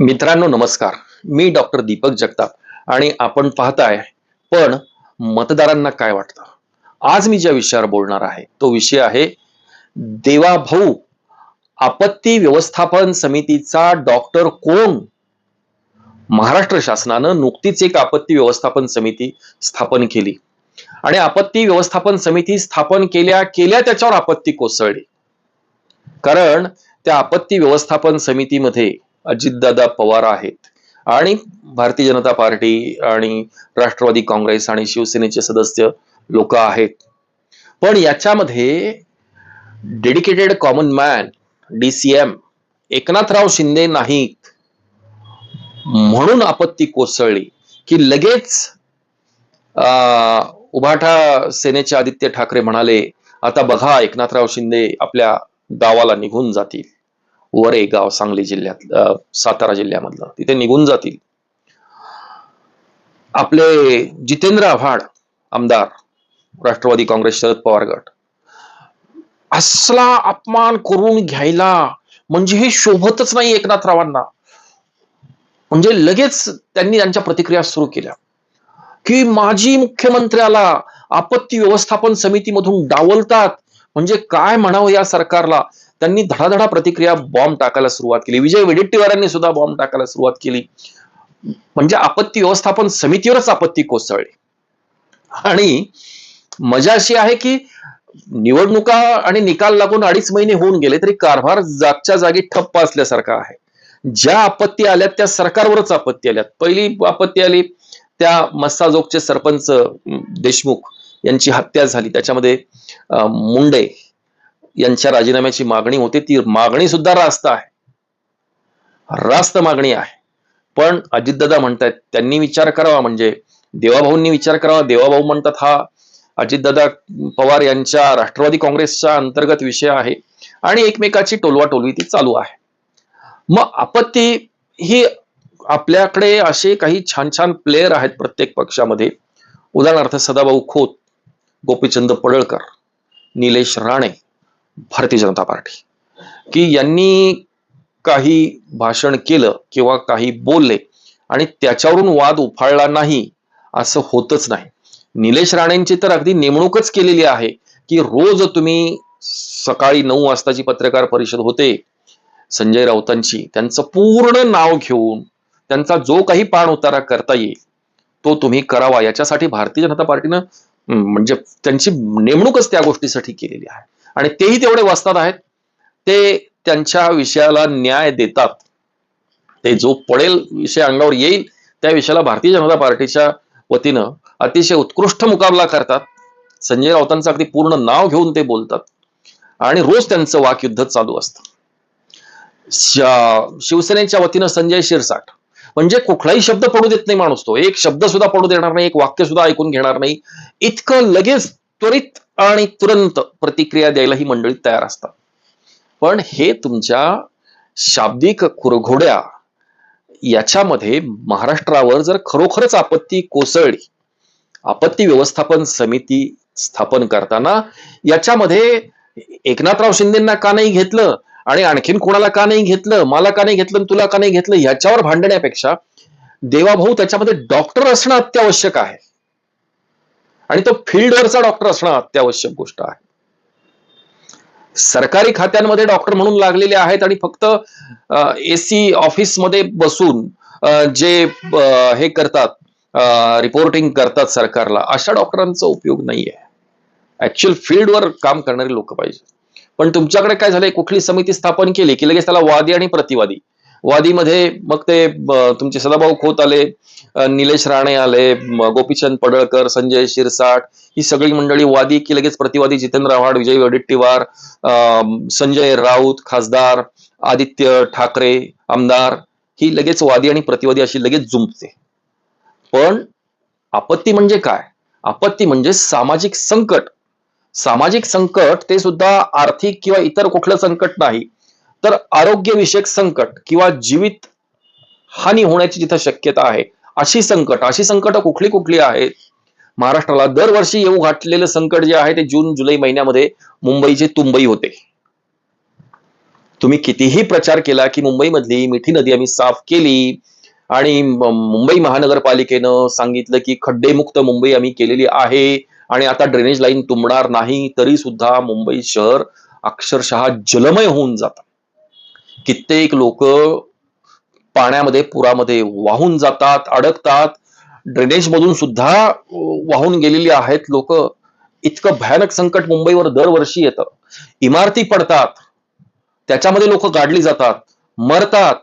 मित्रांनो नमस्कार. मी डॉक्टर दीपक जगताप आणि आपण पाहताय पण मतदारांना काय वाटतं? आज मी ज्या विषयावर बोलणार आहे तो विषय आहे देवाभाऊ आपत्ती व्यवस्थापन समितीचा डॉक्टर कोण? महाराष्ट्र शासनानं नुकतीच एक आपत्ती व्यवस्थापन समिती स्थापन केली. आणि आपत्ती व्यवस्थापन समिती स्थापन केल्या केल्या त्याच्यावर आपत्ती कोसळली. कारण त्या आपत्ती व्यवस्थापन समितीमध्ये अजितदादा पवार आहेत. आणि भारतीय जनता पार्टी आणि राष्ट्रवादी काँग्रेस आणि शिवसेनेचे सदस्य लोक आहेत. पण याच्यामध्ये dedicated common man D C M Eknathrao Shinde नाहीत. म्हणून आपत्ती कोसळली की लगेच अं, उभाटा सेनेचे आदित्य ठाकरे म्हणाले आता बघा एकनाथराव शिंदे आपल्या गावाला निघून जातील. वरे गाव सांगली जिल्ह्यात सातारा जिल्ह्यामधलं. तिथे निघून जातील. आपले जितेंद्र आव्हाड आमदार राष्ट्रवादी काँग्रेस शरद पवार गट. असला अपमान करून घ्यायला म्हणजे हे शोभतच नाही एकनाथरावांना म्हणजे लगेच त्यांनी त्यांच्या प्रतिक्रिया सुरू केल्या. की माजी मुख्यमंत्र्याला आपत्ती व्यवस्थापन समितीमधून डावलतात. म्हणजे काय म्हणावं या सरकारला? त्यांनी धडाधडा प्रतिक्रिया बॉम्ब टाकायला सुरुवात केली. विजय वडेट्टीवारांनी सुद्धा बॉम्ब टाकायला सुरुवात केली. म्हणजे आपत्ती व्यवस्थापन समितीवरच आपत्ती कोसळली. आणि मजा अशी आहे की निवडणुका आणि निकाल लागून अडीच महिने होऊन गेले तरी कारभार जागच्या जागी ठप्प असल्यासारखा आहे. ज्या आपत्ती आल्यात त्या सरकारवरच आपत्ती आल्यात. पहिली आपत्ती आली त्या मस्साजोगचे सरपंच देशमुख यांची हत्या झाली. त्याच्यामध्ये मुंडे यांच्या राजीनाम्याची मागणी होती. ती मागणी सुद्धा रास्त आहे. रास्त मागणी आहे. पण अजितदादा म्हणतायत त्यांनी विचार करावा. म्हणजे देवाभाऊंनी विचार करावा. देवाभाऊ म्हणतात हा अजितदादा पवार यांच्या राष्ट्रवादी काँग्रेसच्या अंतर्गत विषय आहे आणि एकमेकाची टोलवाटोलवी ती चालू आहे. मग आपत्ती ही आपल्याकडे असे काही छान छान प्लेयर आहेत प्रत्येक पक्षामध्ये. उदाहरणार्थ सदाभाऊ खोत गोपीचंद पडळकर निलेश राणे भारतीय जनता पार्टी. की यांनी काही भाषण केलं किंवा काही बोलले आणि त्याच्यावरून वाद उफाळला नाही असं होतच नाही. निलेश राणेंची तर अगदी नेमणूकच केलेली आहे की रोज तुम्ही सकाळी नऊ वाजताची पत्रकार परिषद होते संजय राऊतांची त्यांचं पूर्ण नाव घेऊन त्यांचा जो काही पाण उतारा करता येईल तो तुम्ही करावा. याच्यासाठी भारतीय जनता पार्टीनं म्हणजे त्यांची नेमणूकच त्या गोष्टीसाठी केलेली आहे. आणि तेही तेवढे वाचतात आहेत. ते त्यांच्या विषयाला न्याय देतात. ते जो पडेल विषय अंगावर येईल त्या विषयाला भारतीय जनता पार्टीच्या वतीनं अतिशय उत्कृष्ट मुकाबला करतात. संजय राऊतांचं अगदी पूर्ण नाव घेऊन ते बोलतात. आणि रोज त्यांचं वाकयुद्ध चालू असतं. शिवसेनेच्या वतीनं संजय शिरसाट. म्हणजे कुठलाही शब्द पडू देत नाही माणूस तो. एक शब्द सुद्धा पडू देणार नाही एक वाक्य सुद्धा ऐकून घेणार नाही. इतकं लगेच त्वरित आणि तुरंत प्रतिक्रिया द्यायला ही मंडळी तयार असतात. पण हे तुमच्या शाब्दिक कुरघोड्या याच्यामध्ये महाराष्ट्रावर जर खरोखरच आपत्ती कोसळली आपत्ती व्यवस्थापन समिती स्थापन करताना याच्यामध्ये एकनाथराव शिंदेना का नाही घेतलं आणि आणखीन कोणाला का नाही घेतलं मला का नाही घेतलं तुला का नाही घेतलं याच्यावर भांडण्यापेक्षा देवाभाऊ त्याच्यामध्ये डॉक्टर असणं अत्यावश्यक आहे. आणि तो फील्डवरचा डॉक्टर असणं अत्यावश्यक गोष्ट आहे. सरकारी खात्यांमध्ये डॉक्टर म्हणून लागलेले आहेत आणि फक्त एसी ऑफिसमध्ये बसून जे हे करतात रिपोर्टिंग करतात सरकारला अशा डॉक्टरांचा उपयोग नाहीये. ऍक्च्युअल फील्डवर काम करणारे लोक पाहिजे. पण तुमच्याकडे काय झालंय? कुठली समिती स्थापन केली की लगेच त्याला वादी आणि प्रतिवादी? वादीमध्ये मग ते तुमचे सदाभाऊ खोत आले निलेश राणे आले गोपीचंद पडळकर संजय शिरसाट ही सगळी मंडळी वादी की लगेच प्रतिवादी जितेंद्र आव्हाड विजय वडेट्टीवार अं, संजय राऊत खासदार आदित्य ठाकरे आमदार ही लगेच वादी आणि प्रतिवादी अशी लगेच जुंपते. पण आपत्ती म्हणजे काय? आपत्ती म्हणजे सामाजिक संकट. सामाजिक संकट ते सुद्धा आर्थिक किंवा इतर कुठलं संकट नाही. तर आरोग्यविषयक संकट किंवा जीवित हानी होण्याची जिथं शक्यता आहे अशी संकट अशी संकट कुठली कुठली आहेत? महाराष्ट्राला दरवर्षी येऊ घातलेलं संकट जे आहे ते जून जुलै महिन्यामध्ये मुंबईचे तुंबई होते. तुम्ही कितीही प्रचार केला की मुंबईमधली मिठी नदी आम्ही साफ केली आणि मुंबई महानगरपालिकेनं सांगितलं की खड्डेमुक्त मुंबई आम्ही केलेली आहे आणि आता ड्रेनेज लाईन तुंबणार नाही तरी सुद्धा मुंबई शहर अक्षरशः जलमय होऊन जातं. कित्येक लोक पाण्यामध्ये पुरामध्ये वाहून जातात अडकतात. ड्रेनेज मधून सुद्धा वाहून गेलेली आहेत लोक. इतकं भयानक संकट मुंबईवर दरवर्षी येतं. इमारती पडतात. त्याच्यामध्ये लोक गाडली जातात मरतात.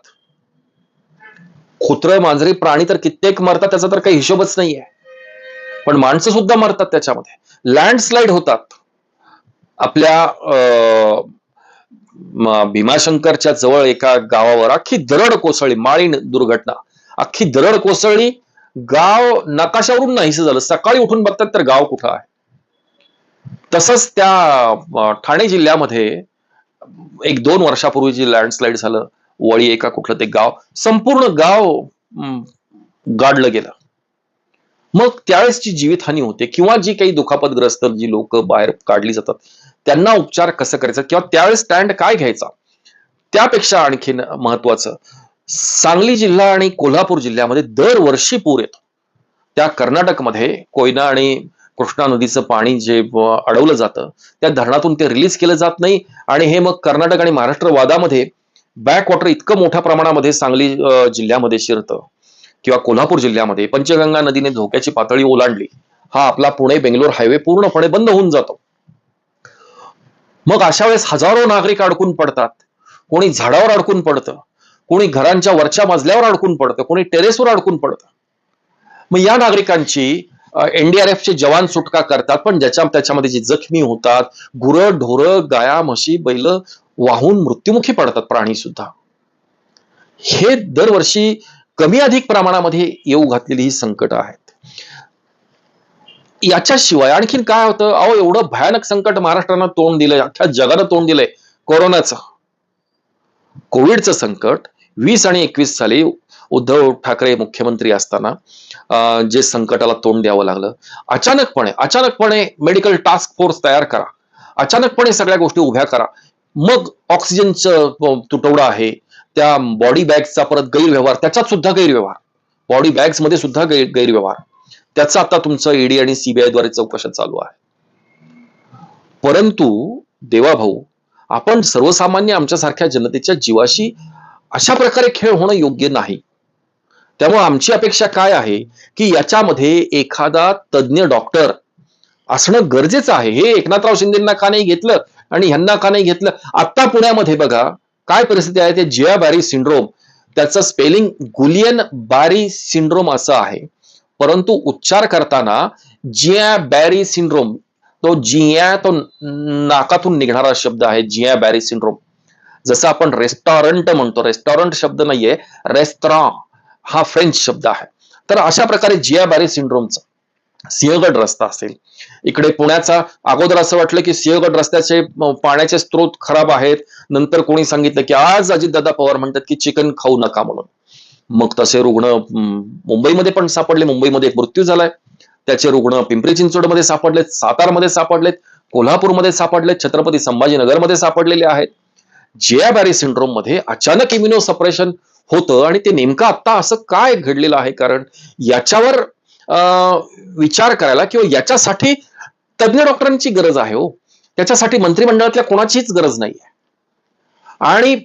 कुत्र मांजरी प्राणी तर कित्येक मरतात त्याचा तर काही हिशोबच नाहीये. पण माणसं सुद्धा मरतात त्याच्यामध्ये. लँडस्लाइड होतात. आपल्या अं, भीमाशंकरच्या जवळ एका गावावर अख्खी दरड कोसळली माळीन दुर्घटना. अख्खी दरड कोसळली गाव नकाशावरून नाहीस झालं. सकाळी उठून बघतात तर गाव कुठं आहे? तसंच त्या ठाणे जिल्ह्यामध्ये एक दोन वर्षापूर्वी जी लँडस्लाईड झालं वळी एका कुठलं ते गाव संपूर्ण गाव गाडलं गेलं. मग त्यावेळेसची जीवितहानी होते किंवा जी काही दुखापतग्रस्त जी लोक बाहेर काढली जातात त्यांना उपचार कसं करायचं किंवा त्यावेळेस स्टँड काय घ्यायचा? त्यापेक्षा आणखीन महत्वाचं सांगली जिल्हा आणि कोल्हापूर जिल्ह्यामध्ये दरवर्षी पूर येतो. त्या कर्नाटकमध्ये कोयना आणि कृष्णा नदीचं पाणी जे अडवलं जातं त्या धरणातून ते रिलीज केलं जात नाही. आणि हे मग कर्नाटक आणि महाराष्ट्र वादामध्ये बॅकवॉटर इतकं मोठ्या प्रमाणामध्ये सांगली जिल्ह्यामध्ये शिरतं किंवा कोल्हापूर जिल्ह्यामध्ये पंचगंगा नदीने धोक्याची पातळी ओलांडली हा आपला पुणे बेंगलोर हायवे पूर्णपणे बंद होऊन जातो. मग अशा वेळेस हजारो नागरिक अडकून पडतात. कोणी झाडावर अडकून पडतं. कोणी घरांच्या वरच्या मजल्यावर अडकून पडतं. कोणी टेरेसवर अडकून पडतं. मग या नागरिकांची एनडीआरएफचे जवान सुटका करतात पण ज्याच्या त्याच्यामध्ये जे जखमी होतात गुरं ढोरं गाया म्हशी बैल वाहून मृत्युमुखी पडतात प्राणी सुद्धा. हे दरवर्षी कमी अधिक प्रमाणामध्ये येऊ घातलेली ही संकट आहेत. याच्याशिवाय आणखीन काय होतं? अहो एवढं भयानक संकट महाराष्ट्रानं तोंड दिलंय अख्ख्या जगानं तोंड दिलंय. कोरोनाचं. कोविडचं संकट. वीस आणि एकवीस साली उद्धव ठाकरे मुख्यमंत्री असताना जे संकटाला तोंड द्यावं लागलं अचानकपणे अचानकपणे मेडिकल टास्क फोर्स तयार करा. अचानकपणे सगळ्या गोष्टी उभ्या करा. मग ऑक्सिजनचं तुटवडा आहे. त्या बॉडी बॅग्सचा परत गैरव्यवहार त्याच्यात सुद्धा गैरव्यवहार. बॉडी बॅग्समध्ये सुद्धा गैर गैरव्यवहार. त्याचं आता तुमचं ईडी आणि सीबीआयद्वारे चौकशा चालू आहे. परंतु देवाभाऊ आपण सर्वसामान्य आमच्यासारख्या जनतेच्या जीवाशी अशा प्रकारे खेळ होणं योग्य नाही. त्यामुळे आमची अपेक्षा काय आहे की याच्यामध्ये एखादा तज्ज्ञ डॉक्टर असणं गरजेचं आहे. हे एकनाथराव शिंदेना का नाही घेतलं आणि ह्यांना का नाही घेतलं? आता पुण्यामध्ये बघा काय परिस्थिती आहे ते जिया बॅरी सिंड्रोम. त्याचं स्पेलिंग गुलियन बारी सिंड्रोम असं आहे. परंतु उच्चार करताना जिया बॅरी सिंड्रोम तो जिया तो नाकातून निघणारा शब्द आहे जिया बॅरी सिंड्रोम. जसं आपण रेस्टॉरंट म्हणतो रेस्टॉरंट शब्द नाहीये रेस्टॉरं हा फ्रेंच शब्द आहे. तर अशा प्रकारे जिया बॅरी सिंड्रोमचा सिंहगड रस्ता असेल. इकडे पुण्याचा अगोदर असं वाटलं की सिंहगड रस्त्याचे पाण्याचे स्रोत खराब आहेत. नंतर कोणी सांगितलं की आज अजितदादा पवार म्हणतात की चिकन खाऊ नका म्हणून. मग तसे रुग्ण मुंबईमध्ये पण सापडले. मुंबईमध्ये एक मृत्यू झालाय. त्याचे रुग्ण पिंपरी चिंचवडमध्ये सापडलेत सातारमध्ये सापडलेत कोल्हापूरमध्ये सापडलेत छत्रपती संभाजीनगरमध्ये सापडलेले आहेत. जिया बॅरी सिंड्रोममध्ये अचानक इम्युनो सप्रेशन होतं आणि ते नेमकं आता असं काय घडलेलं आहे? कारण याच्यावर अं, विचार करायला किंवा याच्यासाठी तज्ज्ञ डॉक्टरांची गरज आहे हो. त्याच्यासाठी मंत्रिमंडळातल्या कोणाचीच गरज नाही आहे आणि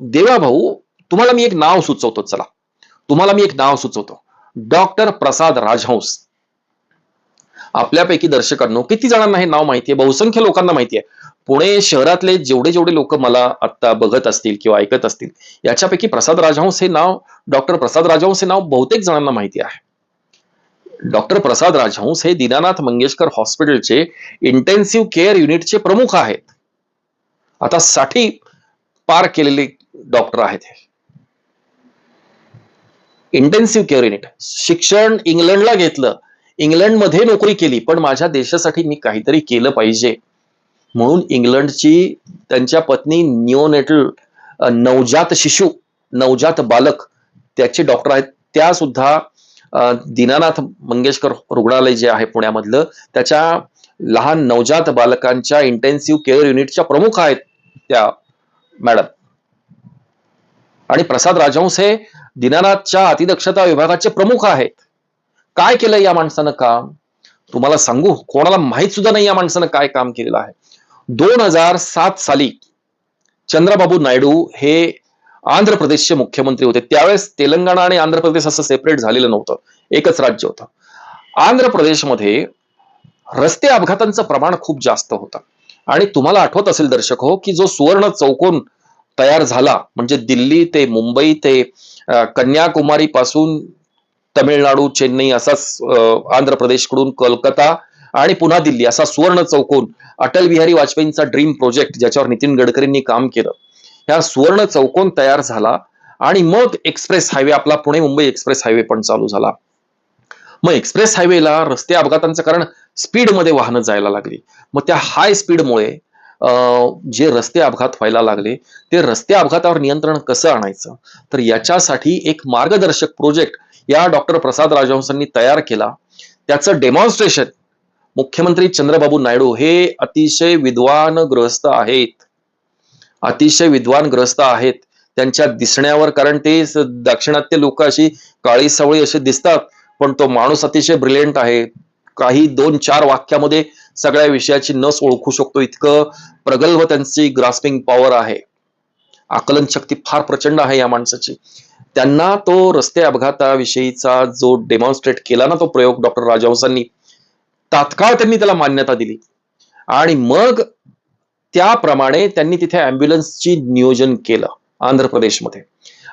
देवा भाऊ तुम्हाला मी एक नाव सुचवतो चला. तुम्हाला मी एक नाव सुचवतो. डॉक्टर प्रसाद राजहंस. आपल्यापैकी दर्शकांनो किती जणांना हे नाव माहितीये? बहुसंख्य लोकांना माहिती आहे पुणे शहरातले जेवढे जेवढे लोक मला आता बघत असतील किंवा ऐकत असतील याच्यापैकी प्रसाद राजहंस हे नाव डॉक्टर प्रसाद राजहंस हे नाव बहुतेक जणांना माहिती आहे. डॉक्टर प्रसाद राजहंस हे दीनानाथ मंगेशकर हॉस्पिटलचे इंटेन्सिव्ह केअर युनिटचे प्रमुख आहेत. आता साठी पार केलेले डॉक्टर आहेत हे. इंटेन्सिव्ह केअर युनिट शिक्षण इंग्लंडला घेतलं. इंग्लंडमध्ये नोकरी केली पण माझ्या देशासाठी मी काहीतरी केलं पाहिजे. म्हणून इंग्लंडची त्यांच्या पत्नी निओनेटल नवजात शिशु नवजात बालक त्याचे डॉक्टर आहेत. त्या सुद्धा दीनानाथ मंगेशकर रुग्णालय जे आहे पुण्यामधलं त्याच्या लहान नवजात बालकांच्या इंटेन्सिव्ह केअर युनिटच्या प्रमुख आहेत त्या मॅडम. आणि प्रसाद राजहंस हे दिनानाथच्या अतिदक्षता विभागाचे प्रमुख आहेत. काय केलं या माणसानं काम? तुम्हाला सांगू कोणाला माहीत सुद्धा नाही या माणसानं काय काम केलेलं आहे. दोन हजार सात साली चंद्रबाबू नायडू हे आंध्र प्रदेशचे मुख्यमंत्री होते. त्यावेळेस तेलंगणा आणि आंध्र प्रदेश असं सेपरेट झालेलं नव्हतं. एकच राज्य होतं. आंध्र प्रदेशमध्ये रस्ते अपघातांचं प्रमाण खूप जास्त होतं. आणि तुम्हाला आठवत असेल दर्शक हो की जो सुवर्ण चौकोन तयार झाला. म्हणजे दिल्ली ते मुंबई ते कन्याकुमारी पासून तमिळनाडू चेन्नई असाच आंध्र प्रदेशकडून कोलकाता आणि पुन्हा दिल्ली असा सुवर्ण चौकोन अटल बिहारी वाजपेयींचा ड्रीम प्रोजेक्ट ज्याच्यावर नितीन गडकरींनी काम केलं. ह्या सुवर्ण चौकोन तयार झाला आणि मग एक्सप्रेस हायवे आपला पुणे मुंबई एक्सप्रेस हायवे पण चालू झाला. मग एक्सप्रेस हायवेला रस्ते अपघातांचं कारण स्पीडमध्ये वाहनं जायला लागली. मग त्या हाय स्पीडमुळे जे रस्ते अपघात व्हायला लागले ते रस्ते अपघातावर नियंत्रण कसं आणायचं? तर याच्यासाठी एक मार्गदर्शक प्रोजेक्ट या डॉक्टर प्रसाद राजहंसांनी तयार केला. त्याचं डेमॉन्स्ट्रेशन मुख्यमंत्री चंद्रबाबू नायडू हे अतिशय विद्वान ग्रस्त आहेत. अतिशय विद्वान ग्रस्त आहेत. त्यांच्या दिसण्यावर कारण ते दक्षिणात्य दाक्षिणात्य लोक अशी काळी सवळी असे दिसतात पण तो माणूस अतिशय ब्रिलियंट आहे. काही दोन चार वाक्यामध्ये सगळ्या विषयाची नस ओळखू शकतो. इतकं प्रगल्भ त्यांची ग्रास्पिंग पॉवर आहे. आकलन शक्ती फार प्रचंड आहे या माणसाची. त्यांना तो रस्ते अपघाताविषयीचा जो डेमॉन्स्ट्रेट केला ना तो प्रयोग डॉक्टर राजहंसांनी तात्काळ त्यांनी त्याला मान्यता दिली. आणि मग त्याप्रमाणे त्यांनी तिथे अँब्युलन्सची नियोजन केलं आंध्र प्रदेशमध्ये.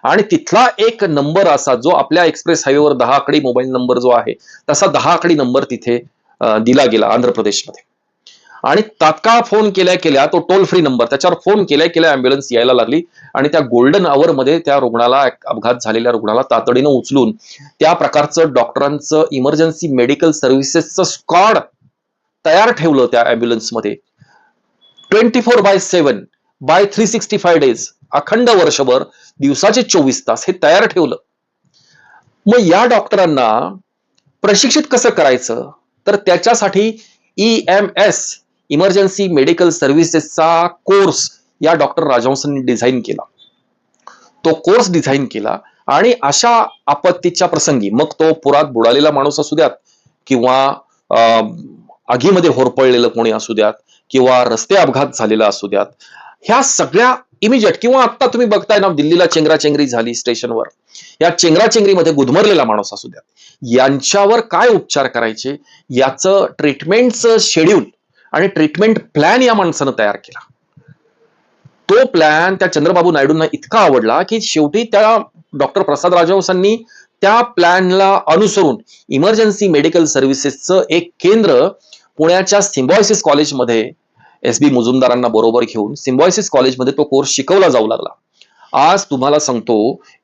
आणि तिथला एक नंबर असा जो आपल्या एक्सप्रेस हायवेवर दहा आकडी मोबाईल नंबर जो आहे तसा दहा आकडी नंबर तिथे दिला गेला आंध्र प्रदेशमध्ये आणि तात्काळ फोन केल्या केल्या तो टोल फ्री नंबर त्याच्यावर फोन केल्या केल्या अँब्युलन्स यायला लागली. आणि त्या गोल्डन आवर मध्ये त्या रुग्णाला अपघात झालेल्या रुग्णाला तातडीनं उचलून त्या प्रकारचं डॉक्टरांचं इमर्जन्सी मेडिकल सर्व्हिसेसचं स्कॉड तयार ठेवलं त्या अँब्युलन्समध्ये twenty four by seven by three sixty five days अखंड वर्षभर दिवसाचे चोवीस तास हे तयार ठेवलं. मग या डॉक्टरांना प्रशिक्षित कसं करायचं? तर त्याच्यासाठी E M S emergency medical सर्व्हिसेसचा course या डॉक्टर राजहंसांनी डिझाईन केला. तो कोर्स डिझाईन केला आणि अशा आपत्तीच्या प्रसंगी मग तो पुरात बुडालेला माणूस असू द्यात किंवा अं, आगीमध्ये होरपळलेलं कोणी असू द्यात किंवा रस्ते अपघात झालेला असू द्यात ह्या सगळ्या इमिजिएट किंवा आता तुम्ही बघताय ना दिल्लीला चेंगराचेंगरी झाली स्टेशनवर. या चेंगराचेंगरीमध्ये गुदमरलेला माणूस असू द्या. यांच्यावर काय उपचार करायचे? याचं ट्रीटमेंटचं शेड्यूल आणि ट्रीटमेंट प्लॅन या माणसानं तयार केला. तो प्लॅन त्या चंद्रबाबू नायडूंना इतका आवडला की शेवटी त्या डॉक्टर प्रसाद राजवंशांनी त्या प्लॅनला अनुसरून इमर्जन्सी मेडिकल सर्व्हिसेसचं एक केंद्र पुण्याच्या सिम्बॉयसिस कॉलेजमध्ये एस बी मुजुमदारांना बरोबर घेऊन सिम्बॉयसिस कॉलेजमध्ये तो कोर्स शिकवला जाऊ लागला. आज तुम्हाला सांगतो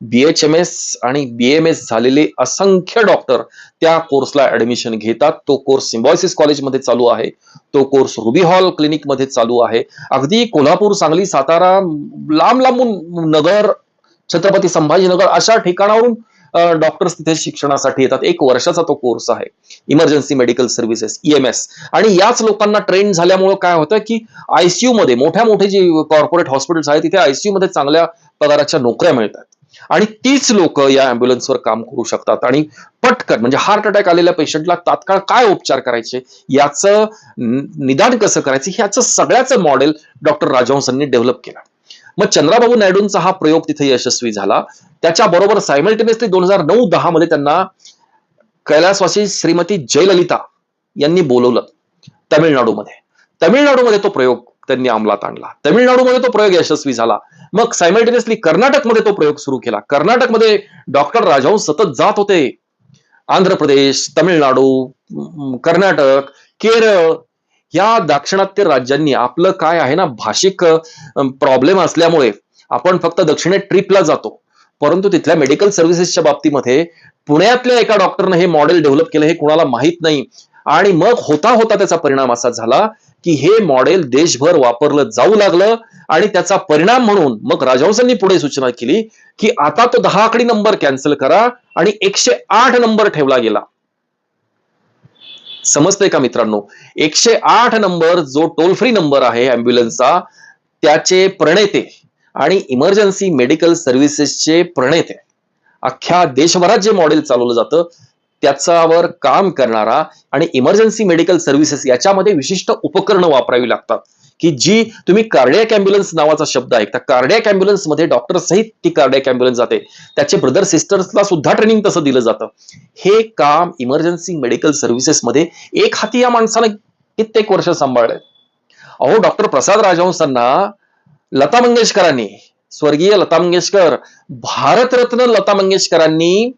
बीएचएमएस आणि बीएमएस झालेले असंख्य डॉक्टर त्या कोर्सला ऍडमिशन घेतात. तो कोर्स सिम्बॉयसिस कॉलेजमध्ये चालू आहे. तो कोर्स रुबी हॉल क्लिनिकमध्ये चालू आहे. अगदी कोल्हापूर सांगली सातारा लांब लांबून नगर छत्रपती संभाजीनगर अशा ठिकाणावरून डॉक्टर्स तिथे शिक्षणासाठी येतात. एक वर्षाचा तो कोर्स आहे. इमर्जन्सी मेडिकल सर्व्हिसेस ईएमएस आणि याच लोकांना ट्रेन झाल्यामुळे काय होतं की आयसीयू मध्ये मोठ्या मोठे जे कॉर्पोरेट हॉस्पिटल्स आहेत तिथे आयसीयू मध्ये चांगल्या पगाराच्या नोकऱ्या मिळतात. आणि तीच लोक या अँब्युलन्सवर काम करू शकतात. आणि पटकन म्हणजे हार्ट अटॅक आलेल्या पेशंटला तात्काळ काय उपचार करायचे याचं निदान कसं करायचं ह्याचं सगळ्याचं मॉडेल डॉक्टर राजहंसांनी डेव्हलप केलं. मग चंद्राबाबू नायडूंचा हा प्रयोग तिथे यशस्वी झाला. त्याच्याबरोबर सायमल्टेनियसली दोन हजार नऊ दहा मध्ये त्यांना कैलासवासी श्रीमती जयललिता यांनी बोलवलं तमिळनाडूमध्ये. तमिळनाडूमध्ये तो प्रयोग त्यांनी अंमलात आणला. तमिळनाडूमध्ये तो प्रयोग यशस्वी झाला. मग सायमल्टेनियसली कर्नाटकमध्ये तो प्रयोग सुरू केला. कर्नाटकमध्ये डॉक्टर राजहंस सतत जात होते. आंध्र प्रदेश तमिळनाडू कर्नाटक केरळ या दाक्षिणात्य राज्यांनी आपलं काय आहे ना भाषिक प्रॉब्लेम असल्यामुळे आपण फक्त दक्षिणे ट्रिपला जातो. परंतु तिथल्या मेडिकल सर्व्हिसेसच्या बाबतीमध्ये पुण्यातल्या एका डॉक्टरनं हे मॉडेल डेव्हलप केलं हे कुणाला माहीत नाही. आणि मग होता होता त्याचा परिणाम असा झाला की हे मॉडेल देशभर वापरलं जाऊ लागलं आणि त्याचा परिणाम म्हणून मग राजहंसांनी पुढे सूचना केली की आता तो दहा आकडी नंबर कॅन्सल करा आणि एकशे आठ नंबर ठेवला गेला. समजतंय का मित्रांनो? एकशे आठ नंबर जो टोल फ्री नंबर आहे अँब्युलन्सचा त्याचे प्रणेते आणि इमर्जन्सी मेडिकल सर्व्हिसेसचे प्रणेते. अख्ख्या देशभरात जे मॉडेल चालवलं जातं त्याच्यावर काम करणारा आणि इमर्जन्सी मेडिकल सर्व्हिसेस याच्यामध्ये विशिष्ट उपकरणं वापरावी लागतात. की जी तुम्ही कार्डियक अँब्युलन्स नावाचा शब्द ऐकता कार्डियक अँब्युलन्समध्ये डॉक्टर सहित ती कार्डियक अँब्युलन्स जाते. त्याचे ब्रदर सिस्टर्सला सुद्धा ट्रेनिंग तसं दिलं जातं. हे काम इमर्जन्सी मेडिकल सर्व्हिसेसमध्ये एक हाती या माणसानं कित्येक वर्ष सांभाळलंय. अहो डॉक्टर प्रसाद राजवंशांना लता मंगेशकरांनी स्वर्गीय लता मंगेशकर भारतरत्न लता मंगेशकरांनी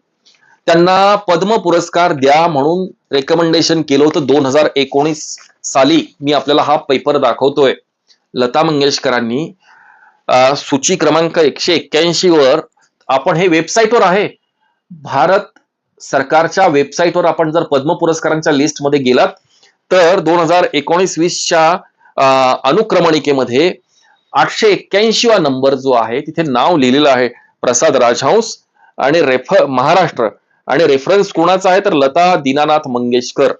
त्यांना पद्म पुरस्कार द्या म्हणून रेकमेंडेशन केलं होतं. दोन हजार एकोणीस साली मी आपल्याला हा पेपर दाखवतोय. लता मंगेशकरांनी. सूची क्रमांक एकशे एक्क्याऐंशी वर आपण हे वेबसाईटवर आहे. भारत सरकारच्या वेबसाईटवर आपण जर पद्म पुरस्कारांच्या लिस्टमध्ये गेलात तर दोन हजार एकोणीस वीसच्या अनुक्रमणिकेमध्ये आठशे एक्क्याऐंशी वा नंबर जो आहे तिथे नाव लिहिलेलं आहे. प्रसाद राजहंस आणि रेफर महाराष्ट्र. आणि रेफरन्स कोणाचा आहे? तर लता दीनानाथ मंगेशकर.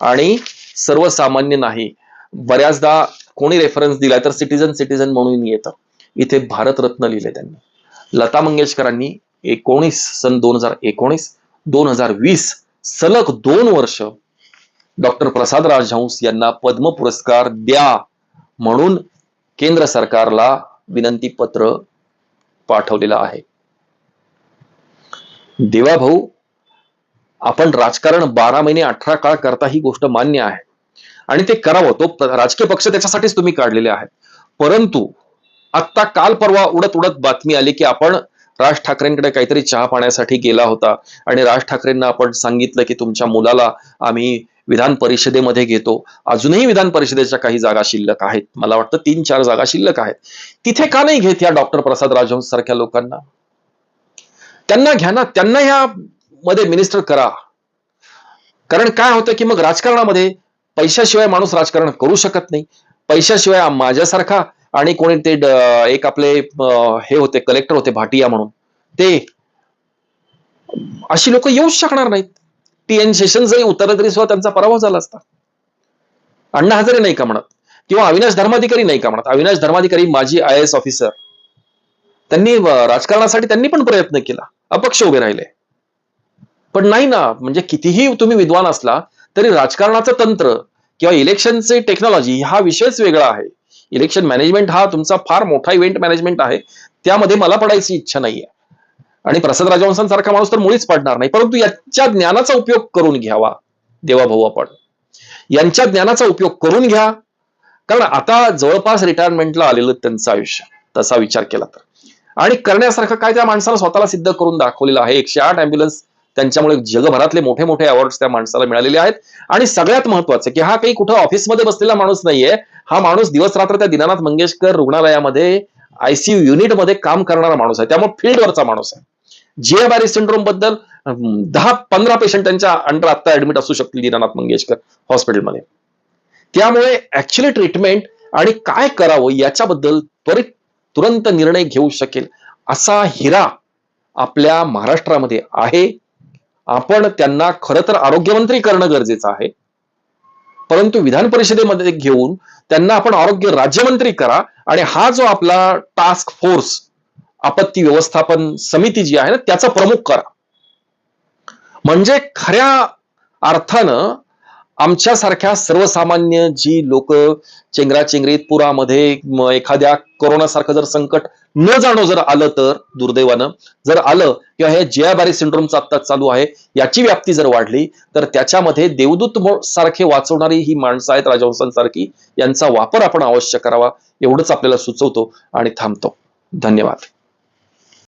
आणि सर्वसामान्य नाही. बऱ्याचदा कोणी रेफरन्स दिलाय तर सिटीजन सिटीजन म्हणून येतं. इथे भारतरत्न लिहिले त्यांनी. लता मंगेशकरांनी एकोणीस सन दोन हजार एकोणीस दोन हजार वीस सलग दोन वर्ष डॉक्टर प्रसाद राजहंस यांना पद्म पुरस्कार द्या म्हणून केंद्र सरकारला विनंती पत्र पाठवलेलं आहे. देवा भाऊ आपण राजकारण बारा महिने अठरा काळ करता ही गोष्ट मान्य आहे. आणि ते करावं तो राजकीय पक्ष त्याच्यासाठीच तुम्ही काढलेले आहेत. परंतु आत्ता काल परवा उडत उडत बातमी आली की आपण राज ठाकरेंकडे काहीतरी चहा पाण्यासाठी गेला होता. आणि राज ठाकरेंना आपण सांगितलं की तुमच्या मुलाला आम्ही विधान परिषदेमध्ये घेतो. अजूनही विधान परिषदेच्या काही जागा शिल्लक आहेत. मला वाटतं तीन चार जागा शिल्लक आहेत. तिथे का नाही घेत या डॉक्टर प्रसाद राजहंस सारख्या लोकांना? त्यांना घ्या ना त्यांना ह्या मध्ये मिनिस्टर करा. कारण काय होतं की मग राजकारणामध्ये पैशाशिवाय माणूस राजकारण करू शकत नाही. पैशाशिवाय माझ्यासारखा आणि कोणी ते एक आपले हे होते कलेक्टर होते भाटिया म्हणून ते अशी लोक येऊच शकणार नाहीत. टी एन सेशन जरी उतरलं तरी सुद्धा त्यांचा पराभव झाला असता. अण्णा हजारे नाही का म्हणत? किंवा अविनाश धर्माधिकारी नाही का म्हणत? अविनाश धर्माधिकारी माजी आय एस ऑफिसर त्यांनी राजकारणासाठी त्यांनी पण प्रयत्न केला. अपक्ष उभे राहिले. पण नाही ना म्हणजे कितीही तुम्ही विद्वान असला तरी राजकारणाचं तंत्र किंवा इलेक्शनचे टेक्नॉलॉजी हा विषयच वेगळा आहे. इलेक्शन मॅनेजमेंट हा तुमचा फार मोठा इव्हेंट मॅनेजमेंट आहे. त्यामध्ये मला पडायची इच्छा नाहीये. आणि प्रसाद राजवंशांसारखा माणूस तर मुळीच पडणार नाही. परंतु याच्या ज्ञानाचा उपयोग करून घ्यावा देवाभाऊ आपण. यांच्या ज्ञानाचा उपयोग करून घ्या. कारण आता जवळपास रिटायरमेंटला आलेलं त्यांचं आयुष्य. तसा विचार केला तर. आणि करण्यासारखं काय त्या माणसाला स्वतःला सिद्ध करून दाखवलेलं आहे? एकशे आठ अँब्युलन्स त्यांच्यामुळे जगभरातले मोठे मोठे अवॉर्ड त्या माणसाला मिळालेले आहेत. आणि सगळ्यात महत्वाचं की हा काही कुठं ऑफिसमध्ये बसलेला माणूस नाहीये हा माणूस दिवस रात्र त्या दीनानाथ मंगेशकर रुग्णालयामध्ये आयसीयू युनिटमध्ये काम करणारा माणूस आहे. त्यामुळे फील्डवरचा माणूस आहे. जे जिएबारी सिंड्रोमबद्दल दहा पंधरा पेशंट त्यांच्या अंडर आता ऍडमिट असू शकतील दीनानाथ मंगेशकर हॉस्पिटलमध्ये त्यामुळे ऍक्च्युली ट्रीटमेंट आणि काय करावं याच्याबद्दल त्वरित तुरंत निर्णय घेऊ शकेल असा हिरा आपल्या महाराष्ट्रामध्ये आहे. आपण त्यांना खरं तर आरोग्यमंत्री करणं गरजेचं आहे. परंतु विधान परिषदेमध्ये घेऊन त्यांना आपण आरोग्य राज्यमंत्री करा आणि हा जो आपला टास्क फोर्स आपत्ती व्यवस्थापन समिती जी आहे ना त्याचा प्रमुख करा. म्हणजे खऱ्या अर्थानं आमच्यासारख्या सर्वसामान्य जी लोक चेंगराचेंगरीत पुरामध्ये एखाद्या कोरोनासारखं जर संकट न जाणो जर आलं तर दुर्दैवानं जर आलं किंवा हे जियाबारी सिंड्रोमचं आत्ता चालू आहे याची व्याप्ती जर वाढली तर त्याच्यामध्ये देवदूत सारखे वाचवणारी ही माणसं आहेत राजवंशांसारखी यांचा वापर आपण अवश्य करावा एवढंच आपल्याला सुचवतो आणि थांबतो. धन्यवाद.